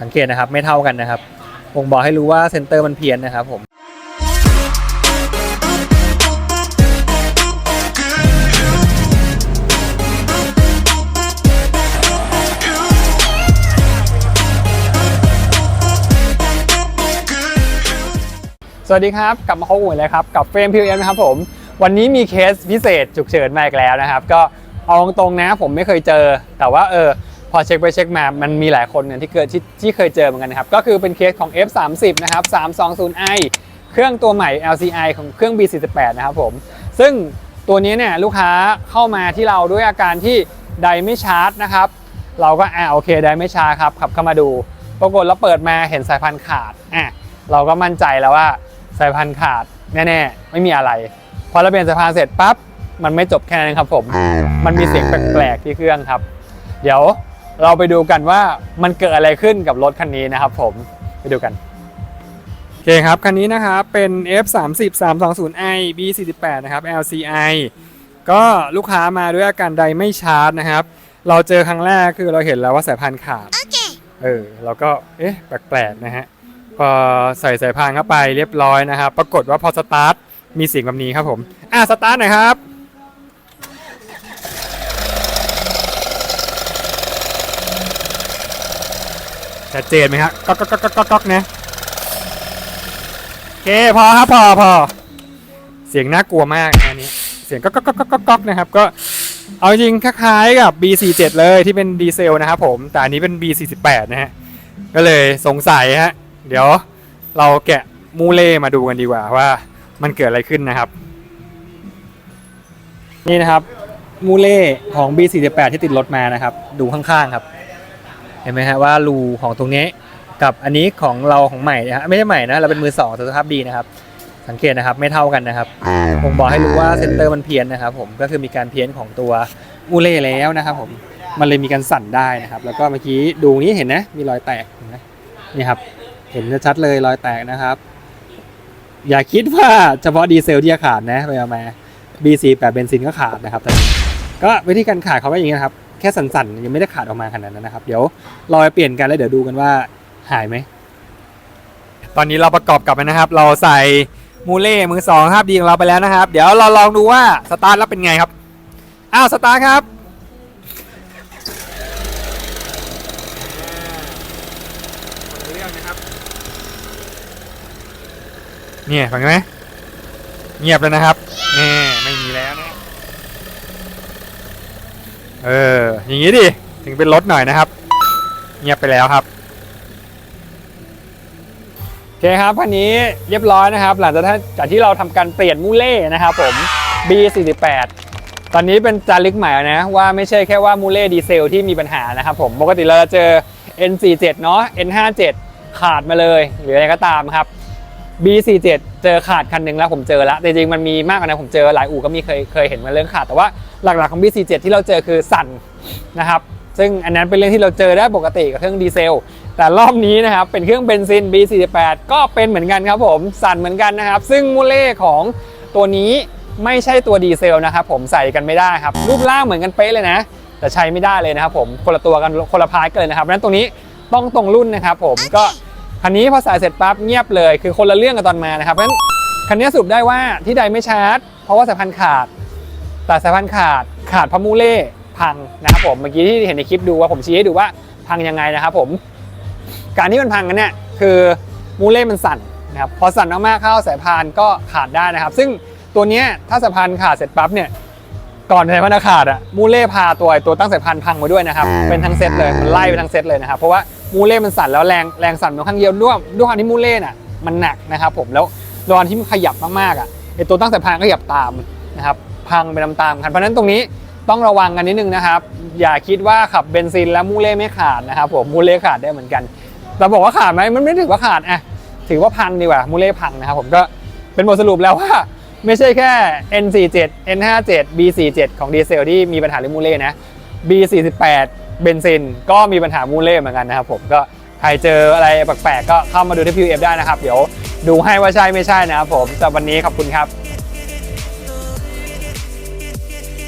สังเกตนะครับไม่เท่ากันนะครับบ่งบอกให้รู้ว่าเซนเตอร์มันเพี้ยนนะครับผมสวัสดีครับ กลับมาพบกันอีกแล้วครับ กับเฟรมพีเอ็มนะครับผม วันนี้มีเคสพิเศษฉุกเฉินมาอีกแล้วนะครับ ก็ เอาตรงๆนะผมไม่เคยเจอ แต่ว่าเออพอเช็คไปเช็คมามันมีหลายคนเนี่ยที่เกิดที่ที่เคยเจอเหมือนกันนะครับ ก็คือเป็นเคสของ F30 นะครับ 320i เครื่องตัวใหม่ LCI ของเครื่อง B48 นะครับผม ซึ่งตัวนี้เนี่ยลูกค้าเข้ามาที่เราด้วยอาการที่ไดไม่ชาร์จนะครับ เราก็อ่าโอเคไดไม่ชาร์จครับขับเข้ามาดู ปรากฏเราเปิดมาเห็นสายพันธุ์ขาดอะเราก็มั่นใจแล้วว่าสายพันธุ์ขาดแน่ๆ ไม่มีอะไร พอเราเปลี่ยนสายพันธุ์เสร็จปั๊บ มันไม่จบแค่นั้นครับผม มันมีเสียงแปลกๆที่เครื่องครับ เดี๋ยวเราไปดูกันว่ามันเกิดอะไรขึ้นกับรถคันนี้นะครับผมไปดูกันโอเคครับคันนี้นะครับเป็น F30 320i B48 นะครับ LCI ก็ลูกค้ามาด้วยอาการใดไม่ชาร์จนะครับ เราเจอครั้งแรกคือเราเห็นแล้วว่าสายพานขาดเออเราก็เอ๊ะแปลกๆนะฮะพอใส่สายพานเข้าไปเรียบร้อยนะครับ ปรากฏว่าพอสตาร์ทมีเสียงแบบนี้ครับผม อะสตาร์ทหน่อยครับ ชัดเจนไหมครับก๊อกก๊อกก๊อกก๊อกก๊อกนะโอเคพอครับพอพอเสียงน่ากลัวมากอันนี้ เสียงก๊อกก๊อกก๊อกก๊อกก๊อกนะครับก็เอาจริงคล้ายๆกับ B47 เลยที่เป็นดีเซลนะครับผมแต่อันนี้เป็น B48 นะฮะก็เลยสงสัยฮะเดี๋ยวเราแกะมูเล่มาดูกันดีกว่าว่ามันเกิดอะไรขึ้นนะครับ นี่นะครับมูเล่ของ B48 ที่ติดรถมานะครับ ดูข้างๆครับ เห็นไหมฮะว่ารูของตรงนี้กับอันนี้ของเราของใหม่นะฮะไม่ใช่ใหม่นะเราเป็นมือสองแต่สภาพดีนะครับ สังเกตนะครับไม่เท่ากันนะครับผมบอกให้รู้ว่าเซนเตอร์มันเพี้ยนนะครับ ผมก็คือมีการเพี้ยนของตัวมูเล่แล้วนะครับ ผมมันเลยมีการสั่นได้นะครับ แล้วก็เมื่อกี้ดูนี้เห็นนะมีรอยแตกเห็นไหมนี่ครับเห็นชัดเลยรอยแตกนะครับ อย่าคิดว่าเฉพาะดีเซลที่จะขาดนะไปเอามา B48 เบนซินก็ขาดนะครับแต่ก็วิธีการขาดเขาก็อย่างนี้นะครับ แค่สั่นๆ ยังไม่ได้ขาดออกมาขนาดนั้นนะครับ เดี๋ยวรอไปเปลี่ยนกันแล้วเดี๋ยวดูกันว่าหายไหม ตอนนี้เราประกอบกลับมานะครับ เราใส่มูเล่มือสองครับดีของเราไปแล้วนะครับ เดี๋ยวเราลองดูว่าสตาร์ทแล้วเป็นไงครับ อ้าวสตาร์ทครับเรื่องนะครับเนี่ยฟังไหมเงียบแล้วนะครับนี่ไม่มีแล้วนะ เออ อย่างนี้ดิ ถึงเป็นรถหน่อยนะครับ เงียบไปแล้วครับโอเคครับคันนี้เรียบร้อยนะครับ หลังจากที่จากที่เราทำการเปลี่ยนมูเล่นะครับผม B48 ตอนนี้เป็นจารึกใหม่นะ ว่าไม่ใช่แค่ว่ามูเล่ดีเซลที่มีปัญหานะครับผม ปกติเราจะเจอ N47 เนาะ N57 ขาดมาเลย หรืออะไรก็ตามครับ B47 เจอขาดคันหนึ่งแล้วผมเจอแล้วจริงๆมันมีมากกว่านั้นผมเจอหลายอู่ก็มีเคยเคยเห็นมาเรื่องขาดแต่ว่า หลักๆของ B47 ที่เราเจอคือสั่นนะครับ ซึ่งอันนั้นเป็นเรื่องที่เราเจอได้ปกติกับเครื่องดีเซล แต่รอบนี้นะครับเป็นเครื่องเบนซิน B48 ก็เป็นเหมือนกันครับผมสั่นเหมือนกันนะครับ ซึ่งมูเล่ของตัวนี้ไม่ใช่ตัวดีเซลนะครับผมใส่กันไม่ได้ครับรูปร่างเหมือนกันเป๊ะเลยนะ แต่ใช้ไม่ได้เลยนะครับผมคนละตัวกันคนละพาร์ทกันเลยนะครับเพราะนั้นตรงนี้ต้องตรงรุ่นนะครับผมก็คันนี้พอใส่เสร็จปั๊บเงียบเลย คือคนละเรื่องกับตอนมานะครับเพราะฉะนั้นคันนี้สรุปได้ว่าที่ใดไม่ชาร์จ เพราะว่าสายพันธุ์ขาด แต่สายพันธุ์ขาดขาดเพราะมูเล่พังนะครับผมเมื่อกี้ที่เห็นในคลิปดูว่าผมชี้ให้ดูว่าพังยังไงนะครับผมการที่มันพังกันเนี่ยคือมูเล่มันสั่นนะครับพอสั่นมากๆเข้าสายพานก็ขาดได้นะครับ ซึ่งตัวเนี้ยถ้าสายพานขาดเสร็จปั๊บเนี่ยก่อนสายพานจะขาดอะมูเล่พาตัวไอ้ตัวตั้งสายพานพังมาด้วยนะครับเป็นทั้งเซตเลยมันไล่ไปทั้งเซตเลยนะครับเพราะว่ามูเล่มันสั่นแล้วแรงแรงสั่นมันข้างเดียวด้วยด้วยความที่มูเล่น่ะมันหนักนะครับผมแล้วตอนที่มันขยับมากๆอะไอ้ตัวตั้งสายพานก็ขยับตามนะครับ พังไปตามๆกันเพราะฉะนั้นตรงนี้ต้องระวังกันนิดนึงนะครับ อย่าคิดว่าขับเบนซินแล้วมูเล่ไม่ขาดนะครับผมมูเล่ขาดได้เหมือนกันเราบอกว่าขาดไหมมันไม่ถือว่าขาดอะถือว่าพังดีกว่ามูเล่พังนะครับผมก็เป็นบทสรุปแล้วว่า ไม่ใช่แค่ N47 N57 B47 ของดีเซลที่มีปัญหาเรื่องมูเล่นะ B48 เบนซินก็มีปัญหามูเล่เหมือนกันนะครับผมก็ใครเจออะไรแปลกๆก็เข้ามาดูที่ PUF ได้นะครับ เดี๋ยวดูให้ว่าใช่ไม่ใช่นะครับผมสำหรับวันนี้ขอบคุณครับ